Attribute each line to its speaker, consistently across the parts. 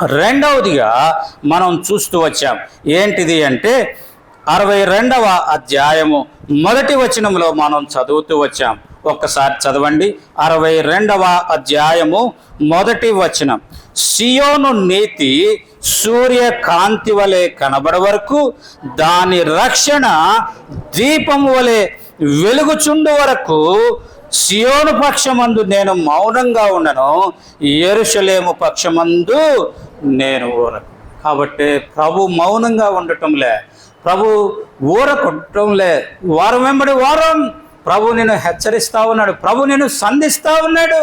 Speaker 1: రెండవదిగా మనం చూస్తూ వచ్చాం. ఏంటిది అంటే అరవై రెండవ అధ్యాయము మొదటి వచనంలో మనం చదువుతూ వచ్చాం. ఒక్కసారి చదవండి. అరవై రెండవ అధ్యాయము మొదటి వచనం. సియోను నీతి సూర్యకాంతి వలె కనబడ వరకు దాని రక్షణ దీపము వలె వెలుగుచుండు వరకు సియోను పక్షమందు నేను మౌనంగా ఉండను ఎరుషలేము పక్షమందు నేను ఊర కాబట్టి ప్రభు మౌనంగా ఉండటంలే ప్రభు ఊరకొట్టంలే. వారం వెంబడి వారం ప్రభు నేను హెచ్చరిస్తా ఉన్నాడు ప్రభు నేను సంధిస్తా ఉన్నాడు.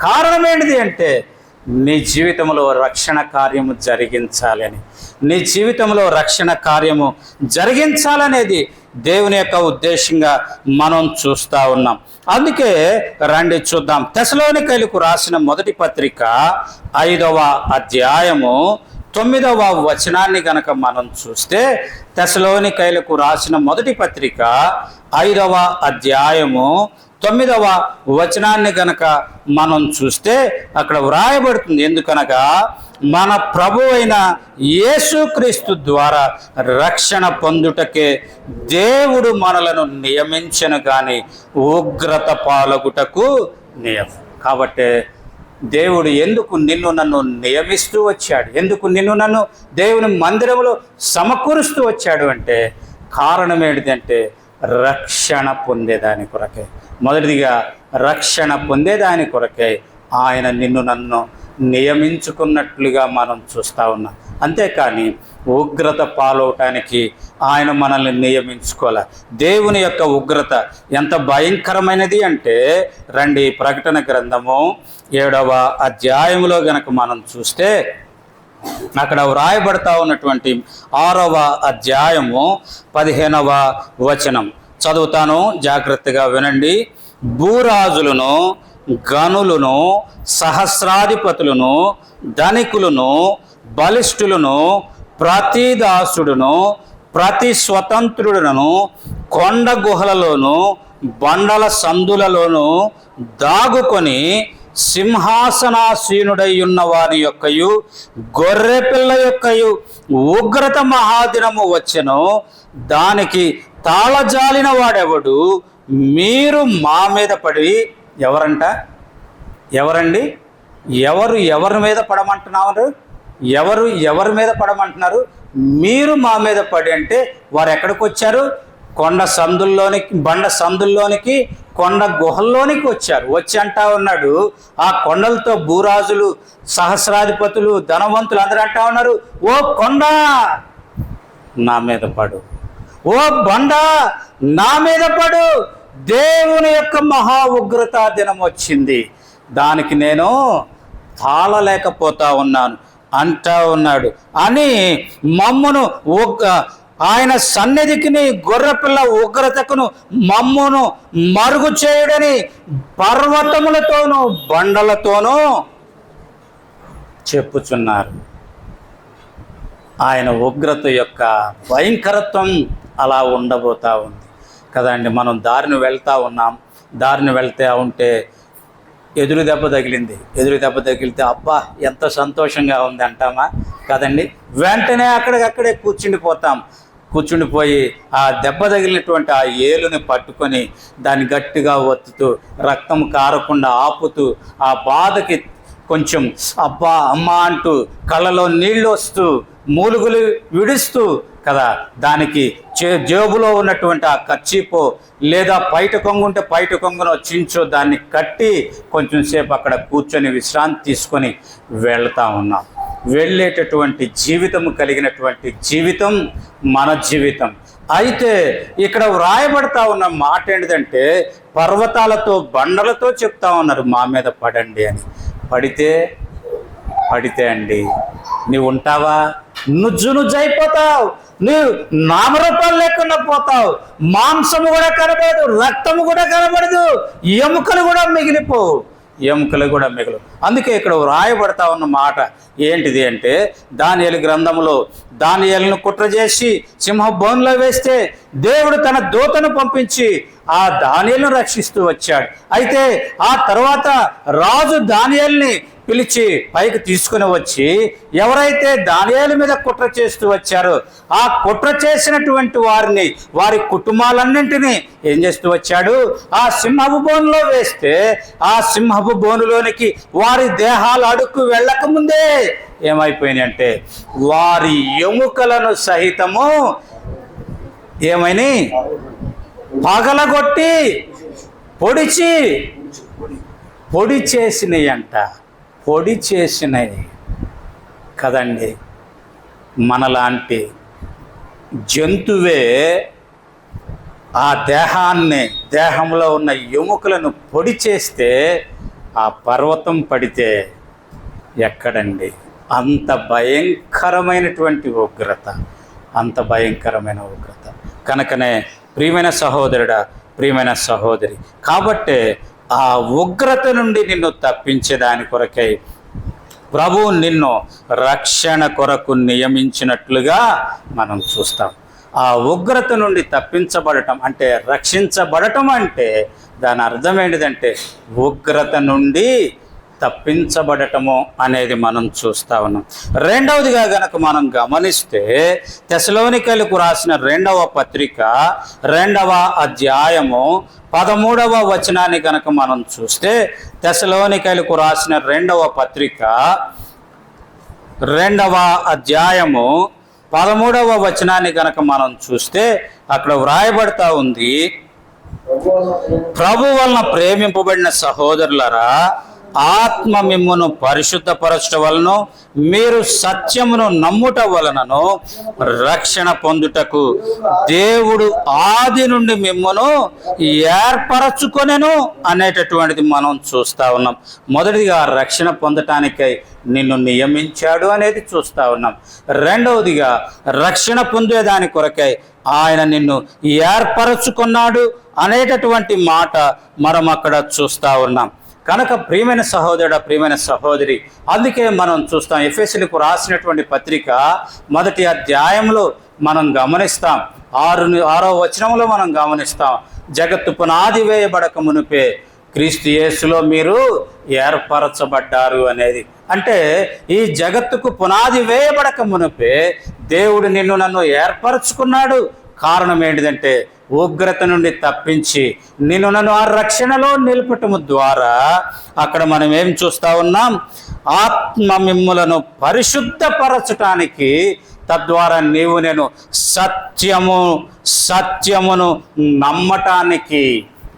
Speaker 1: కారణం ఏంటిది అంటే నీ జీవితంలో రక్షణ కార్యము జరిగించాలని నీ జీవితంలో రక్షణ కార్యము జరిగించాలనేది దేవుని యొక్క ఉద్దేశంగా మనం చూస్తూ ఉన్నాం. అందుకే రండి చూద్దాం. తెసలోనికైలకు రాసిన మొదటి పత్రిక ఐదవ అధ్యాయము తొమ్మిదవ వచనాన్ని గనక మనం చూస్తే తెసలోనికైలకు రాసిన మొదటి పత్రిక ఐదవ అధ్యాయము తొమ్మిదవ వచనాన్ని గనక మనం చూస్తే అక్కడ వ్రాయబడుతుంది. ఎందుకనగా మన ప్రభు అయిన యేసుక్రీస్తు ద్వారా రక్షణ పొందుటకే దేవుడు మనలను నియమించను కానీ ఉగ్రత పాలగుటకు నియమం. కాబట్టి దేవుడు ఎందుకు నిన్ను నన్ను నియమిస్తూ వచ్చాడు? ఎందుకు నిన్ను నన్ను దేవుని మందిరంలో సమకూరుస్తూ వచ్చాడు అంటే కారణం ఏంటిదంటే రక్షణ పొందేదాని కొరకే. మొదటిదిగా రక్షణ పొందేదాని కొరకే ఆయన నిన్ను నన్ను నియమించుకున్నట్లుగా మనం చూస్తూ ఉన్నాం. అంతేకాని ఉగ్రత పాలవటానికి ఆయన మనల్ని నియమించుకోలే. దేవుని యొక్క ఉగ్రత ఎంత భయంకరమైనది అంటే రండి ప్రకటన గ్రంథము ఏడవ అధ్యాయంలో గనక మనం చూస్తే అక్కడ వ్రాయబడతా ఉన్నటువంటి ఆరవ అధ్యాయము పదిహేనవ వచనం. చదువుతాను జాగ్రత్తగా వినండి. భూరాజులను గనులను సహస్రాధిపతులను ధనికులను బలిష్ఠులను ప్రతి దాసుడును ప్రతి స్వతంత్రుడును కొండ గుహలలోను బండల సందులలోను దాగుకొని సింహాసనాసీనుడై ఉన్న వారి యొక్కయు గొర్రెపిల్ల యొక్కయు ఉగ్రత మహాదినము వచ్చెను. దానికి తాళజాలిన వాడెవడు? మీరు మా మీద పడి ఎవరంట? ఎవరండి? ఎవరు ఎవరి మీద పడమంటున్నారు? ఎవరు ఎవరి మీద పడమంటున్నారు? మీరు మా మీద పడి అంటే వారు ఎక్కడికి వచ్చారు? కొండ సందుల్లోనికి బండ సందుల్లోనికి కొండ గుహల్లోనికి వచ్చారు. వచ్చి అంటా ఉన్నాడు. ఆ కొండలతో భూరాజులు సహస్రాధిపతులు ధనవంతులు అందరూ అంటా ఉన్నారు. ఓ కొండ నా మీద పడు. ఓ బండ నా మీద పడు. దేవుని యొక్క మహా ఉగ్రత దినం వచ్చింది. దానికి నేను తాళలేకపోతా ఉన్నాను. అంటా ఉన్నాడు. అని మమ్మును ఆయన సన్నిధికిని గొర్రెపిల్ల ఉగ్రతకును మమ్మును మరుగు చేయుడని పర్వతములతోనూ బండలతోనూ చెప్పుచున్నారు. ఆయన ఉగ్రత యొక్క భయంకరత్వం అలా ఉండబోతా ఉంది. కదండి మనం దారిని వెళ్తూ ఉన్నాం. దారిని వెళ్తే ఉంటే ఎదురు దెబ్బ తగిలింది. ఎదురు దెబ్బ తగిలితే అబ్బా ఎంత సంతోషంగా ఉంది అంటామా? కదండి వెంటనే అక్కడికక్కడే కూర్చుండిపోతాం. కూర్చుండిపోయి ఆ దెబ్బ తగిలినటువంటి ఆ ఏలుని పట్టుకొని దాన్ని గట్టిగా ఒత్తుతూ రక్తం కారకుండా ఆపుతూ ఆ బాధకి కొంచెం అబ్బా అమ్మ అంటూ కళ్ళలో నీళ్ళు వస్తూ మూలుగులు విడుస్తూ కదా? దానికి చే జేబులో ఉన్నటువంటి ఆ కర్చీపో లేదా పైట కొంగు ఉంటే పైట కొంగును చించో దాన్ని కట్టి కొంచెం సేపు అక్కడ కూర్చొని విశ్రాంతి తీసుకొని వెళ్తా ఉన్నాం. వెళ్ళేటటువంటి జీవితం కలిగినటువంటి జీవితం మన జీవితం. అయితే ఇక్కడ వ్రాయబడతా ఉన్న మాట ఏంటిదంటే పర్వతాలతో బండలతో చెప్తా ఉన్నారు మా మీద పడండి అని. పడితే పడితే అండి నీవు ఉంటావా? నుజ్జు నుజ్జు అయిపోతావు. నువ్వు నామరూపాలు లేకుండా పోతావు. మాంసము కూడా కనబడదు రక్తము కూడా కనబడదు ఎముకలు కూడా మిగిలిపోవు. ఎముకలు కూడా మిగలు అందుకే ఇక్కడ వ్రాయబడతా ఉన్న మాట ఏంటిది అంటే దానియలు గ్రంథంలో దానియలను కుట్ర చేసి సింహ బోన్లో వేస్తే దేవుడు తన దూతను పంపించి ఆ దానియలను రక్షిస్తూ వచ్చాడు. అయితే ఆ తర్వాత రాజు దానియల్ని పిలిచి పైకి తీసుకుని వచ్చి ఎవరైతే దానియాల మీద కుట్ర చేస్తూ వచ్చారో ఆ కుట్ర చేసినటువంటి వారిని వారి కుటుంబాలన్నింటినీ ఏం చేస్తూ వచ్చాడు? ఆ సింహపు బోనులో వేస్తే ఆ సింహపు బోనులోనికి వారి దేహాలు అడుక్కు వెళ్ళక ముందే ఏమైపోయినాయి అంటే వారి ఎముకలను సహితము ఏమని పగలగొట్టి పొడిచి పొడి చేసినవి అంట పొడి చేసినవి కదండి మనలాంటి జంతువే ఆ దేహాన్ని దేహంలో ఉన్న ఎముకలను పొడి చేస్తే ఆ పర్వతం పడితే ఎక్కడండి? అంత భయంకరమైనటువంటి ఉగ్రత. అంత భయంకరమైన ఉగ్రత. కనుకనే ప్రియమైన సహోదరుడా ప్రియమైన సహోదరి కాబట్టే ఆ ఉగ్రత నుండి నిన్ను తప్పించేదాని కొరకై ప్రభు నిన్ను రక్షణ కొరకు నియమించినట్లుగా మనం చూస్తాం. ఆ ఉగ్రత నుండి తప్పించబడటం అంటే రక్షించబడటం అంటే దాని అర్థం ఏంటిదంటే ఉగ్రత నుండి తప్పించబడటము అనేది మనం చూస్తా ఉన్నాం. రెండవదిగా గనక మనం గమనిస్తే తెసలోనికలకు రాసిన రెండవ పత్రిక రెండవ అధ్యాయము పదమూడవ వచనాన్ని గనక మనం చూస్తే తెసలోనికలకు రాసిన రెండవ పత్రిక రెండవ అధ్యాయము పదమూడవ వచనాన్ని గనక మనం చూస్తే అక్కడ వ్రాయబడతా ఉంది ప్రభు వలన ప్రేమింపబడిన సహోదరులరా ఆత్మ మిమ్మును పరిశుద్ధపరచట వలన మీరు సత్యమును నమ్ముట వలనను రక్షణ పొందుటకు దేవుడు ఆది నుండి మిమ్మును ఏర్పరచుకొనెను అనేటటువంటిది మనం చూస్తా ఉన్నాం. మొదటిగా రక్షణ పొందటానికై నిన్ను నియమించాడు అనేది చూస్తా ఉన్నాం. రెండవదిగా రక్షణ పొందేదాని కొరకై ఆయన నిన్ను ఏర్పరచుకున్నాడు అనేటటువంటి మాట మనం అక్కడ చూస్తా ఉన్నాం. కనుక ప్రియమైన సహోదరుడ ప్రియమైన సహోదరి అందుకే మనం చూస్తాం ఎఫ్ఎస్లకు రాసినటువంటి పత్రిక మొదటి అధ్యాయంలో మనం గమనిస్తాం ఆరు ఆరో వచనంలో మనం గమనిస్తాం జగత్తు పునాది వేయబడక మునిపే క్రీస్తు యేసులో మీరు ఏర్పరచబడ్డారు అనేది. అంటే ఈ జగత్తుకు పునాది వేయబడక మునిపే దేవుడు నిన్ను నన్ను ఏర్పరచుకున్నాడు. కారణం ఏంటిదంటే ఉగ్రత నుండి తప్పించి నిన్ను నన్ను ఆ రక్షణలో నిలపటము ద్వారా అక్కడ మనం ఏం చూస్తా ఉన్నాం? ఆత్మ మిమ్ములను పరిశుద్ధపరచటానికి తద్వారా నీవు నేను సత్యము సత్యమును నమ్మటానికి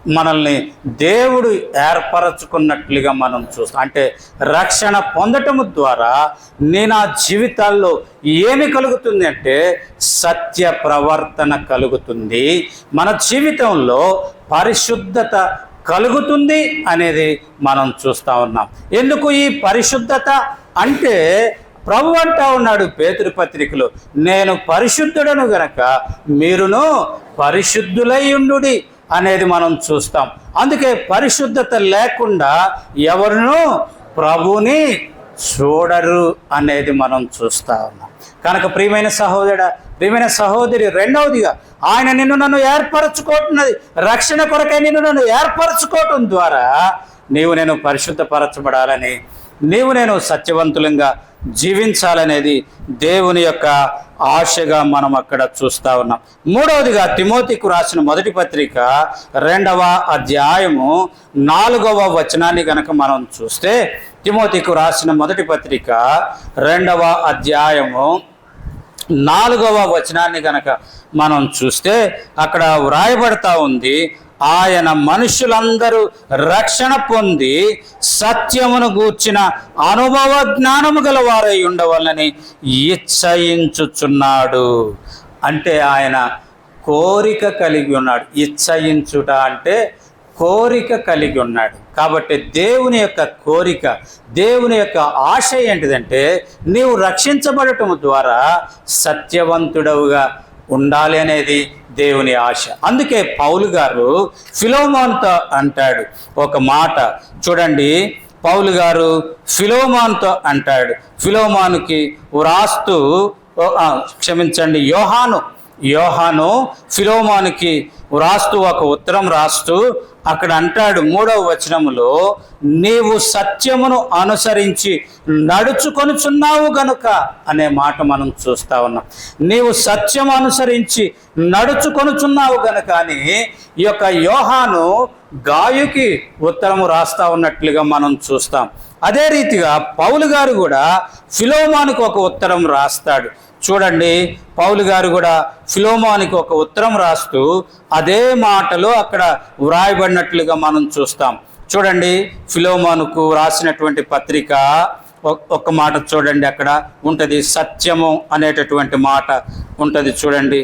Speaker 1: మనల్ని దేవుడు ఏర్పరచుకున్నట్లుగా మనం చూస్తాం. అంటే రక్షణ పొందటము ద్వారా నేను ఆ జీవితాల్లో ఏమి కలుగుతుంది అంటే సత్య ప్రవర్తన కలుగుతుంది. మన జీవితంలో పరిశుద్ధత కలుగుతుంది అనేది మనం చూస్తా ఉన్నాం. ఎందుకు ఈ పరిశుద్ధత అంటే ప్రభు అంటా ఉన్నాడు పేతురు పత్రికలో నేను పరిశుద్ధుడను గనక మీరును పరిశుద్ధులై ఉండుడి. అనేది మనం చూస్తాం. అందుకే పరిశుద్ధత లేకుండా ఎవరును ప్రభుని చూడరు అనేది మనం చూస్తా ఉన్నాం. కనుక ప్రియమైన సహోదరుడ ప్రియమైన సహోదరి రెండవదిగా ఆయన నిన్ను నన్ను ఏర్పరచుకోవటున్నది రక్షణ కొరకై నిన్ను నన్ను ఏర్పరచుకోవటం ద్వారా నీవు నేను పరిశుద్ధపరచబడాలని నీవు నేను సత్యవంతులంగా జీవించాలనేది దేవుని యొక్క ఆశగా మనం అక్కడ చూస్తా ఉన్నాం. మూడవదిగా తిమోతికు రాసిన మొదటి పత్రిక రెండవ అధ్యాయము నాలుగవ వచనాన్ని కనుక మనం చూస్తే తిమోతికు రాసిన మొదటి పత్రిక రెండవ అధ్యాయము నాలుగవ వచనాన్ని కనుక మనం చూస్తే అక్కడ వ్రాయబడతా ఉంది ఆయన మనుషులందరూ రక్షణ పొంది సత్యమును గూర్చిన అనుభవ జ్ఞానము గల వారై ఉండవాలని ఇచ్చయించుచున్నాడు. అంటే ఆయన కోరిక కలిగి ఉన్నాడు. ఇచ్చయించుట అంటే కోరిక కలిగి ఉన్నాడు. కాబట్టి దేవుని యొక్క కోరిక దేవుని యొక్క ఆశ ఏంటిదంటే నీవు రక్షించబడటం ద్వారా సత్యవంతుడవుగా ఉండాలి అనేది దేవుని ఆశ. అందుకే పౌలు గారు ఫిలోమాన్తో అంటాడు ఒక మాట. చూడండి పౌలు గారు ఫిలోమాన్తో అంటాడు. ఫిలోమాన్కి వ్రాస్తూ క్షమించండి యోహాను. యోహాను ఫిలోమాన్కి వ్రాస్తూ ఒక ఉత్తరం రాస్తూ అక్కడ అంటాడు మూడవ వచనములో నీవు సత్యమును అనుసరించి నడుచుకొనుచున్నావు గనుక అనే మాట మనం చూస్తా ఉన్నాం. నీవు సత్యం అనుసరించి నడుచుకొనుచున్నావు గనుక అని ఈ యొక్క యోహాను గాయుకి ఉత్తరము రాస్తా ఉన్నట్లుగా మనం చూస్తాం. అదే రీతిగా పౌలు గారు కూడా ఫిలోమానికి ఒక ఉత్తరం రాస్తాడు. చూడండి పౌలు గారు కూడా ఫిలోమానికి ఒక ఉత్తరం రాస్తూ అదే మాటలు అక్కడ వ్రాయబడినట్లుగా మనం చూస్తాం. చూడండి ఫిలోమానుకు రాసినటువంటి పత్రిక ఒ- ఒక్క మాట చూడండి అక్కడ ఉంటుంది సత్యము అనేటటువంటి మాట ఉంటుంది చూడండి.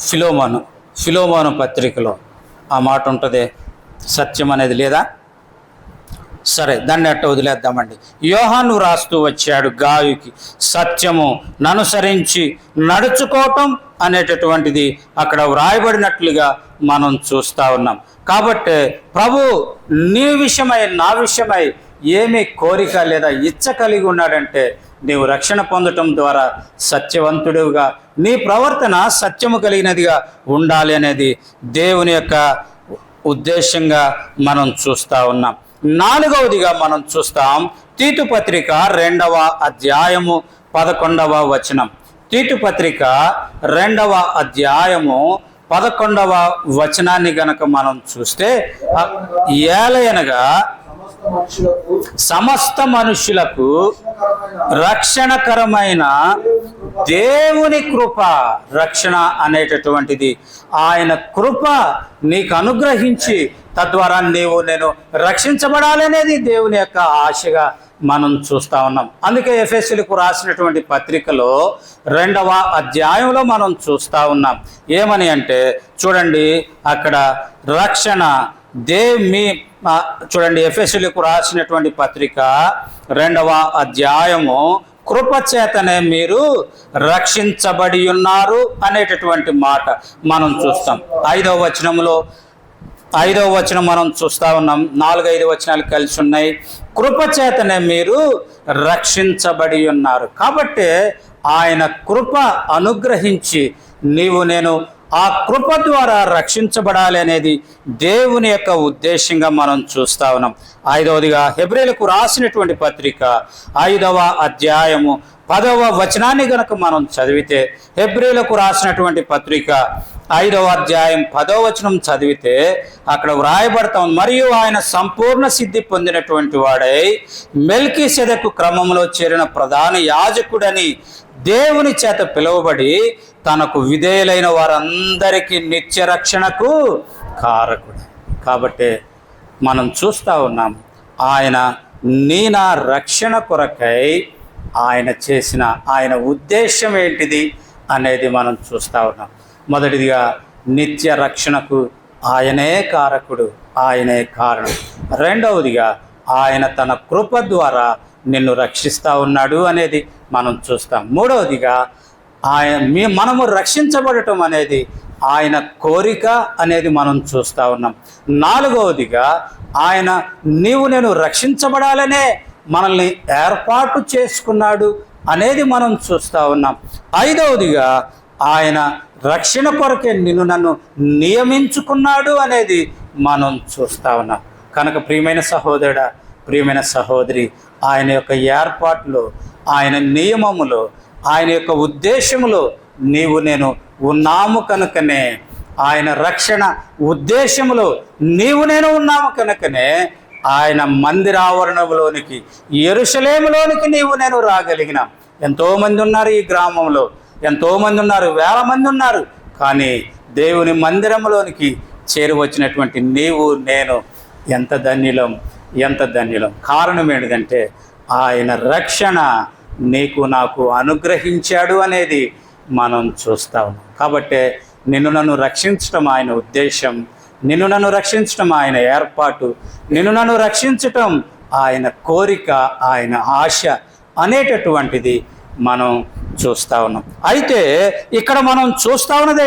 Speaker 1: ఫిలోమాను ఫిలోమాను పత్రికలో ఆ మాట ఉంటుంది. సత్యం అనేది లేదా? సరే దాన్ని అట్ట వదిలేద్దామండి. యోహాను రాస్తూ వచ్చాడు గాయుకి సత్యము ననుసరించి నడుచుకోవటం అనేటటువంటిది అక్కడ వ్రాయబడినట్లుగా మనం చూస్తా ఉన్నాం. కాబట్టి ప్రభు నీ విషయమై నా విషయమై ఏమి కోరిక లేదా ఇచ్చ కలిగి ఉన్నాడంటే నీవు రక్షణ పొందటం ద్వారా సత్యవంతుడిగా నీ ప్రవర్తన సత్యము కలిగినదిగా ఉండాలి అనేది దేవుని యొక్క ఉద్దేశంగా మనం చూస్తా ఉన్నాం. నాలుగవదిగా మనం చూస్తాం తీతు పత్రిక రెండవ అధ్యాయము పదకొండవ వచనం. తీతు పత్రిక రెండవ అధ్యాయము పదకొండవ వచనాన్ని గనక మనం చూస్తే ఏలయనగా
Speaker 2: సమస్త మనుషులకు రక్షణకరమైన
Speaker 1: దేవుని కృప రక్షణ అనేటటువంటిది. ఆయన కృప నీకు అనుగ్రహించి తద్వారా నీవు నేను రక్షించబడాలనేది దేవుని యొక్క ఆశగా మనం చూస్తా ఉన్నాం. అందుకే ఎఫ్ఎస్సీలకు రాసినటువంటి పత్రికలో రెండవ అధ్యాయంలో మనం చూస్తా ఉన్నాం. ఏమని అంటే చూడండి అక్కడ రక్షణ దే మీ చూడండి ఎఫ్ఎస్సీలకు రాసినటువంటి పత్రిక రెండవ అధ్యాయము కృపచేతనే మీరు రక్షించబడి ఉన్నారు అనేటటువంటి మాట మనం చూస్తాం. ఐదవ వచనంలో ఐదవ వచనం మనం చూస్తా ఉన్నాం. నాలుగైదు వచనాలు కలిసి ఉన్నాయి. కృపచేతనే మీరు రక్షించబడి ఉన్నారు. కాబట్టి ఆయన కృప అనుగ్రహించి నీవు నేను ఆ కృప ద్వారా రక్షించబడాలి అనేది దేవుని యొక్క ఉద్దేశంగా మనం చూస్తా ఉన్నాం. ఐదవదిగా హెబ్రిలకు రాసినటువంటి పత్రిక ఐదవ అధ్యాయము పదవ వచనాన్ని గనక మనం చదివితే హెబ్రిలకు రాసినటువంటి పత్రిక ఐదవ అధ్యాయం పదవ వచనం చదివితే అక్కడ వ్రాయబడతాం మరియు ఆయన సంపూర్ణ సిద్ధి పొందినటువంటి వాడై మెల్కి సెదకు క్రమంలో చేరిన ప్రధాన యాజకుడని దేవుని చేత పిలువబడి తనకు విధేయులైన వారందరికీ నిత్య రక్షణకు కారకుడు. కాబట్టి మనం చూస్తూ ఉన్నాం ఆయన నీ నా రక్షణ కొరకై ఆయన చేసిన ఆయన ఉద్దేశం ఏంటిది అనేది మనం చూస్తూ ఉన్నాం. మొదటిదిగా నిత్య రక్షణకు ఆయనే కారకుడు ఆయనే కారణం. రెండవదిగా ఆయన తన కృప ద్వారా నిన్ను రక్షిస్తూ ఉన్నాడు అనేది మనం చూస్తాం. మూడవదిగా ఆయన మీ మనము రక్షించబడటం అనేది ఆయన కోరిక అనేది మనం చూస్తూ ఉన్నాం. నాలుగవదిగా ఆయన నీవు నేను రక్షించబడాలనే మనల్ని ఏర్పాటు చేసుకున్నాడు అనేది మనం చూస్తూ ఉన్నాం. ఐదవదిగా ఆయన రక్షణ కొరకే నిన్ను నన్ను నియమించుకున్నాడు అనేది మనం చూస్తా ఉన్నాం. కనుక ప్రియమైన సహోదరుడా ప్రియమైన సహోదరి ఆయన యొక్క ఏర్పాటులో ఆయన నియమములో ఆయన యొక్క ఉద్దేశములో నీవు నేను ఉన్నాము కనుకనే ఆయన రక్షణ ఉద్దేశములో నీవు నేను ఉన్నాము కనుకనే ఆయన మందిరావరణంలోనికి ఎరుసలేములోనికి నీవు నేను రాగలిగిన. ఎంతోమంది ఉన్నారు ఈ గ్రామంలో ఎంతోమంది ఉన్నారు వేల మంది ఉన్నారు. కానీ దేవుని మందిరంలోనికి చేరువచ్చినటువంటి నీవు నేను ఎంత ధన్యులం ఎంత ధన్యులం. కారణం ఏంటిదంటే ఆయన రక్షణ నీకు నాకు అనుగ్రహించాడు అనేది మనం చూస్తాం. కాబట్టే కాబట్టి నిన్ను నన్ను రక్షించడం ఆయన ఉద్దేశం. నిన్ను నన్ను రక్షించటం ఆయన ఏర్పాటు. నిన్ను నన్ను రక్షించటం ఆయన కోరిక ఆయన ఆశ అనేటటువంటిది మనం చూస్తా ఉన్నాం. అయితే ఇక్కడ మనం చూస్తా ఉన్నది